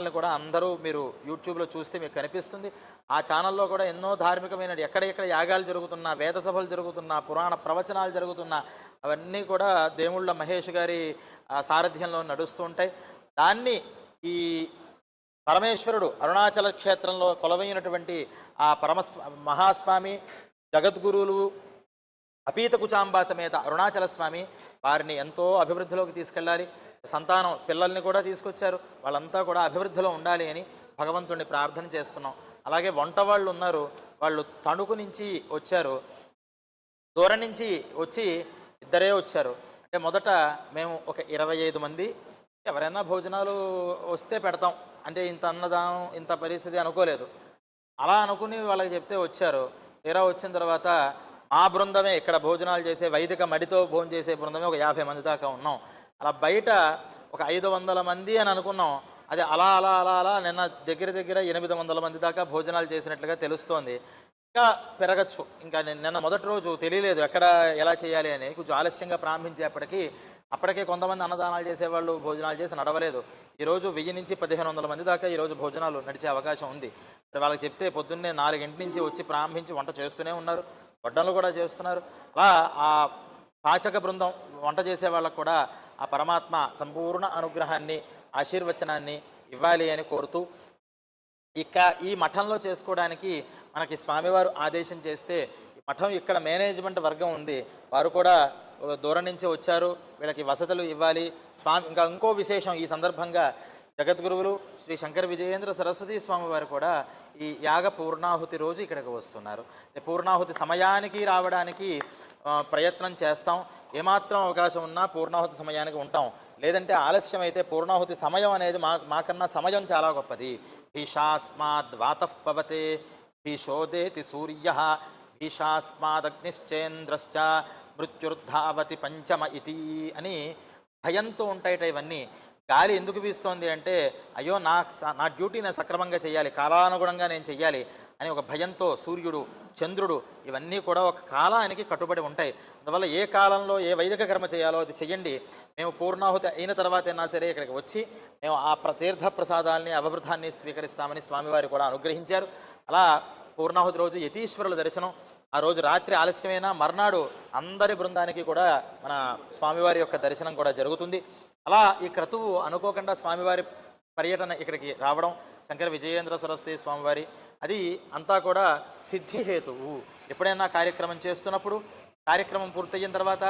ఛానల్ని కూడా అందరూ మీరు యూట్యూబ్లో చూస్తే మీకు కనిపిస్తుంది. ఆ ఛానల్లో కూడా ఎన్నో ధార్మికమైన ఎక్కడెక్కడ యాగాలు జరుగుతున్నా వేద సభలు జరుగుతున్నా పురాణ ప్రవచనాలు జరుగుతున్నా అవన్నీ కూడా దేవుళ్ళ మహేష్ గారి ఆ, సారథ్యంలో నడుస్తూ ఉంటాయి. దాన్ని ఈ పరమేశ్వరుడు అరుణాచల క్షేత్రంలో కొలవైనటువంటి ఆ పరమస్వ మహాస్వామి జగద్గురువులు అపీత కుచాంబా సమేత అరుణాచల స్వామి వారిని ఎంతో అభివృద్ధిలోకి తీసుకెళ్ళాలి. సంతానం పిల్లల్ని కూడా తీసుకొచ్చారు. వాళ్ళంతా కూడా అభివృద్ధిలో ఉండాలి అని భగవంతుడిని ప్రార్థన చేస్తున్నాం. అలాగే వంట వాళ్ళు ఉన్నారు. వాళ్ళు తణుకు నుంచి వచ్చారు. దూరం నుంచి వచ్చి ఇద్దరే వచ్చారు. అంటే మొదట మేము ఒక ఇరవై ఐదు మంది ఎవరైనా భోజనాలు వస్తే పెడతాం. అంటే ఇంత అన్నదానం ఇంత పరిస్థితి అనుకోలేదు. అలా అనుకుని వాళ్ళకి చెప్తే వచ్చారు. తీరా వచ్చిన తర్వాత మా బృందమే ఇక్కడ భోజనాలు చేసే వైదిక మడితో భోజనం చేసే బృందమే ఒక యాభై మంది దాకా ఉన్నాం. అలా బయట ఒక ఐదు వందల మంది అని అనుకున్నాం. అది అలా అలా అలా అలా నిన్న దగ్గర దగ్గర ఎనిమిది వందల మంది దాకా భోజనాలు చేసినట్లుగా తెలుస్తోంది. ఇంకా పెరగచ్చు. ఇంకా నిన్న మొదటి రోజు తెలియలేదు ఎక్కడ ఎలా చేయాలి అని. కొంచెం ఆలస్యంగా ప్రారంభించేప్పటికీ అప్పటికే కొంతమంది అన్నదానాలు చేసేవాళ్ళు భోజనాలు చేసి నడవలేదు. ఈరోజు వెయ్యి నుంచి పదిహేను వందల మంది దాకా ఈరోజు భోజనాలు నడిచే అవకాశం ఉంది. మరి వాళ్ళకి చెప్తే పొద్దున్నే నాలుగింటి నుంచి వచ్చి ప్రారంభించి వంట చేస్తూనే ఉన్నారు. వడ్డలు కూడా చేస్తున్నారు. అలా ఆ పాచక బృందం వంట చేసే వాళ్ళకు కూడా ఆ పరమాత్మ సంపూర్ణ అనుగ్రహాన్ని ఆశీర్వచనాన్ని ఇవ్వాలి అని కోరుతూ ఇక ఈ మఠంలో చేసుకోవడానికి మనకి స్వామివారు ఆదేశం చేస్తే ఈ మఠం ఇక్కడ మేనేజ్మెంట్ వర్గం ఉంది. వారు కూడా దూరం నుంచి వచ్చారు. వీళ్ళకి వసతులు ఇవ్వాలి. స్వామి ఇంకా ఇంకో విశేషం ఈ సందర్భంగా జగద్గురువులు శ్రీ శంకర విజయేంద్ర సరస్వతి స్వామి వారు కూడా ఈ యాగ పూర్ణాహుతి రోజు ఇక్కడికి వస్తున్నారు. ఈ పూర్ణాహుతి సమయానికి రావడానికి ప్రయత్నం చేస్తాం. ఏమాత్రం అవకాశం ఉన్నా పూర్ణాహుతి సమయానికి ఉంటాం. లేదంటే ఆలస్యం అయితే పూర్ణాహుతి సమయం అనేది మా మాకన్నా సమయం చాలా గొప్పది. భీషాస్మాద్ వాతఃపవతే భీషోదేతి సూర్య భీషాస్మాదగ్నిశ్చేంద్రశ్చ మృత్యుర్ధావతి పంచమ ఇతి అని భయంతో ఉంటాయట ఇవన్నీ. గాలి ఎందుకు వీస్తోంది అంటే అయ్యో నా స- నా డ్యూటీ నేను సక్రమంగా చేయాలి కాలానుగుణంగా నేను చెయ్యాలి అని ఒక భయంతో సూర్యుడు చంద్రుడు ఇవన్నీ కూడా ఒక కాలానికి కట్టుబడి ఉంటాయి. అందువల్ల ఏ కాలంలో ఏ వైదిక కర్మ చేయాలో అది చెయ్యండి. మేము పూర్ణాహుతి అయిన తర్వాత అయినా సరే ఇక్కడికి వచ్చి మేము ఆ ప్రతీర్థ ప్రసాదాల్ని అవభృతాన్ని స్వీకరిస్తామని స్వామివారు కూడా అనుగ్రహించారు. అలా పూర్ణాహుతి రోజు యతీశ్వరుల దర్శనం. ఆ రోజు రాత్రి ఆలస్యమైన మర్నాడు అందరి బృందానికి కూడా మన స్వామివారి యొక్క దర్శనం కూడా జరుగుతుంది. అలా ఈ క్రతువు అనుకోకుండా స్వామివారి పర్యటన ఇక్కడికి రావడం శంకర విజయేంద్ర సరస్వతి స్వామివారి అది అంతా కూడా సిద్ధిహేతువు ఎప్పుడైనా కార్యక్రమం చేస్తున్నప్పుడు కార్యక్రమం పూర్తయిన తర్వాత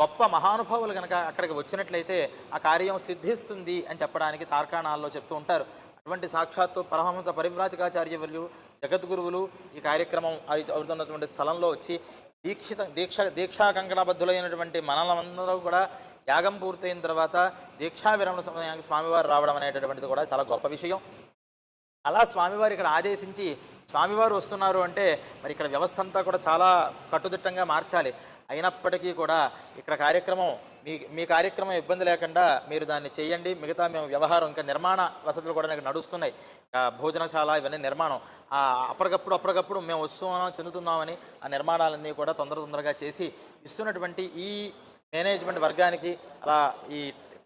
గొప్ప మహానుభావులు కనుక అక్కడికి వచ్చినట్లయితే ఆ కార్యం సిద్ధిస్తుంది అని చెప్పడానికి తార్కాణాల్లో చెప్తూ ఉంటారు. అటువంటి సాక్షాత్తు పరమహంస పరివ్రాజకాచార్యవర్యులు జగద్గురువులు ఈ కార్యక్రమం అవుతున్నటువంటి స్థలంలో వచ్చి దీక్షిత దీక్ష దీక్షా కంకణబద్ధులైనటువంటి మనలందరూ కూడా యాగం పూర్తయిన తర్వాత దీక్షా విరమణ సమయానికి స్వామివారు రావడం అనేటటువంటిది కూడా చాలా గొప్ప విషయం. అలా స్వామివారు ఇక్కడ ఆదేశించి స్వామివారు వస్తున్నారు అంటే మరి ఇక్కడ వ్యవస్థ అంతా కూడా చాలా కట్టుదిట్టంగా మార్చాలి. అయినప్పటికీ కూడా ఇక్కడ కార్యక్రమం మీ మీ కార్యక్రమం ఇబ్బంది లేకుండా మీరు దాన్ని చేయండి. మిగతా మేము వ్యవహారం ఇంకా నిర్మాణ వసతులు కూడా నాకు నడుస్తున్నాయి. భోజనశాల ఇవన్నీ నిర్మాణం. అప్పటికప్పుడు అప్పటికప్పుడు మేము వస్తున్నాం చెందుతున్నామని ఆ నిర్మాణాలన్నీ కూడా తొందర తొందరగా చేసి ఇస్తున్నటువంటి ఈ మేనేజ్మెంట్ వర్గానికి అలా ఈ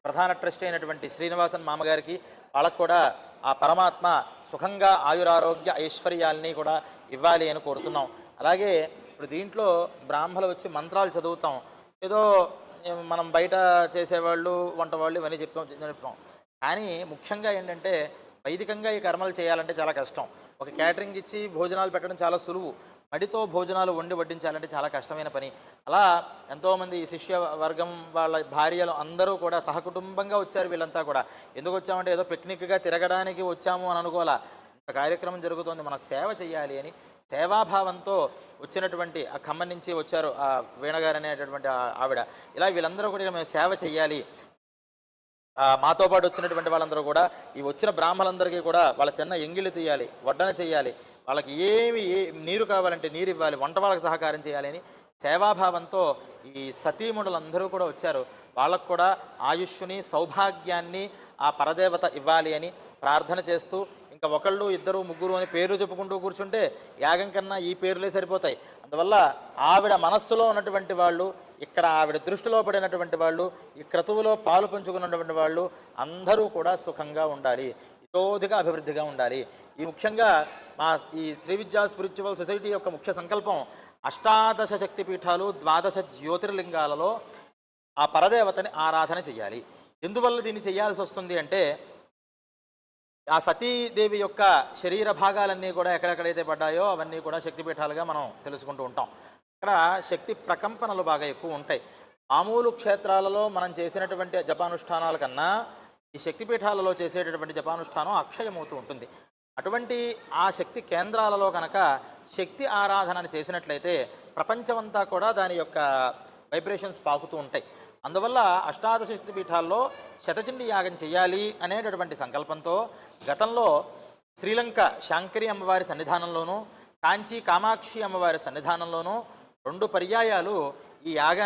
ప్రధాన ట్రస్ట్ అయినటువంటి శ్రీనివాసన్ మామగారికి వాళ్ళకు కూడా ఆ పరమాత్మ సుఖంగా ఆయురారోగ్య ఐశ్వర్యాల్ని కూడా ఇవ్వాలి అని కోరుతున్నాం. అలాగే ఇప్పుడు దీంట్లో బ్రాహ్మలు వచ్చి మంత్రాలు చదువుతాం. ఏదో మనం బయట చేసేవాళ్ళు వంట వాళ్ళు ఇవన్నీ చెప్తాం చెప్తాం. కానీ ముఖ్యంగా ఏంటంటే వైదికంగా ఈ కర్మలు చేయాలంటే చాలా కష్టం. ఒక క్యాటరింగ్ ఇచ్చి భోజనాలు పెట్టడం చాలా సులువు. మడితో భోజనాలు వండి వడ్డించాలంటే చాలా కష్టమైన పని. అలా ఎంతోమంది శిష్య వర్గం వాళ్ళ భార్యలు అందరూ కూడా సహకుటుంబంగా వచ్చారు వీళ్ళంతా కూడా. ఎందుకు వచ్చామంటే ఏదో పిక్నిక్గా తిరగడానికి వచ్చాము అని అనుకోవాలా? కార్యక్రమం జరుగుతోంది మన సేవ చేయాలి అని. సేవాభావంతో వచ్చినటువంటి ఆ ఖమ్మం నుంచి వచ్చారు ఆ వీణగారు అనేటటువంటి ఆవిడ. ఇలా వీళ్ళందరూ కూడా మేము సేవ చేయాలి మాతో పాటు వచ్చినటువంటి వాళ్ళందరూ కూడా ఈ వచ్చిన బ్రాహ్మణులందరికీ కూడా వాళ్ళ తిన్న ఎంగిలి తీయాలి వడ్డన చేయాలి వాళ్ళకి ఏమి ఏ నీరు కావాలంటే నీరు ఇవ్వాలి వంట వాళ్ళకి సహకారం చేయాలి అని సేవాభావంతో ఈ సతీముడులందరూ కూడా వచ్చారు. వాళ్ళకు కూడా ఆయుష్ని సౌభాగ్యాన్ని ఆ పరదేవత ఇవ్వాలి అని ప్రార్థన చేస్తూ ఇంకా ఒకళ్ళు ఇద్దరు ముగ్గురు అని పేర్లు చెప్పుకుంటూ కూర్చుంటే యాగం కన్నా ఈ పేర్లే సరిపోతాయి. అందువల్ల ఆవిడ మనస్సులో ఉన్నటువంటి వాళ్ళు ఇక్కడ ఆవిడ దృష్టిలో పడినటువంటి వాళ్ళు ఈ క్రతువులో పాలు పంచుకున్నటువంటి వాళ్ళు అందరూ కూడా సుఖంగా ఉండాలి. ఈ అభివృద్ధిగా ఉండాలి. ఈ ముఖ్యంగా మా ఈ శ్రీ విద్యా స్పిరిచువల్ సొసైటీ యొక్క ముఖ్య సంకల్పం అష్టాదశ శక్తి పీఠాలు ద్వాదశ జ్యోతిర్లింగాలలో ఆ పరదేవతని ఆరాధన చేయాలి ఎందువల్ల దీన్ని చేయాల్సి వస్తుంది అంటే ఆ సతీదేవి యొక్క శరీర భాగాలన్నీ కూడా ఎక్కడెక్కడైతే పడ్డాయో అవన్నీ కూడా శక్తిపీఠాలుగా మనం తెలుసుకుంటూ ఉంటాం. అక్కడ శక్తి ప్రకంపనలు బాగా ఎక్కువ ఉంటాయి. మామూలు క్షేత్రాలలో మనం చేసినటువంటి జపానుష్ఠానాల కన్నా ఈ శక్తిపీఠాలలో చేసేటటువంటి జపానుష్ఠానం అక్షయమవుతూ ఉంటుంది. అటువంటి ఆ శక్తి కేంద్రాలలో కనుక శక్తి ఆరాధనని చేసినట్లయితే ప్రపంచమంతా కూడా దాని యొక్క వైబ్రేషన్స్ పాకుతూ ఉంటాయి. అందువల్ల అష్టాదశ శక్తి పీఠాల్లో శతచండి యాగం చేయాలి అనేటటువంటి సంకల్పంతో గతంలో శ్రీలంక శాంకరి అమ్మవారి సన్నిధానంలోనూ కాంచీ కామాక్షి అమ్మవారి సన్నిధానంలోనూ రెండు పర్యాయాలు ఈ యాగాన్ని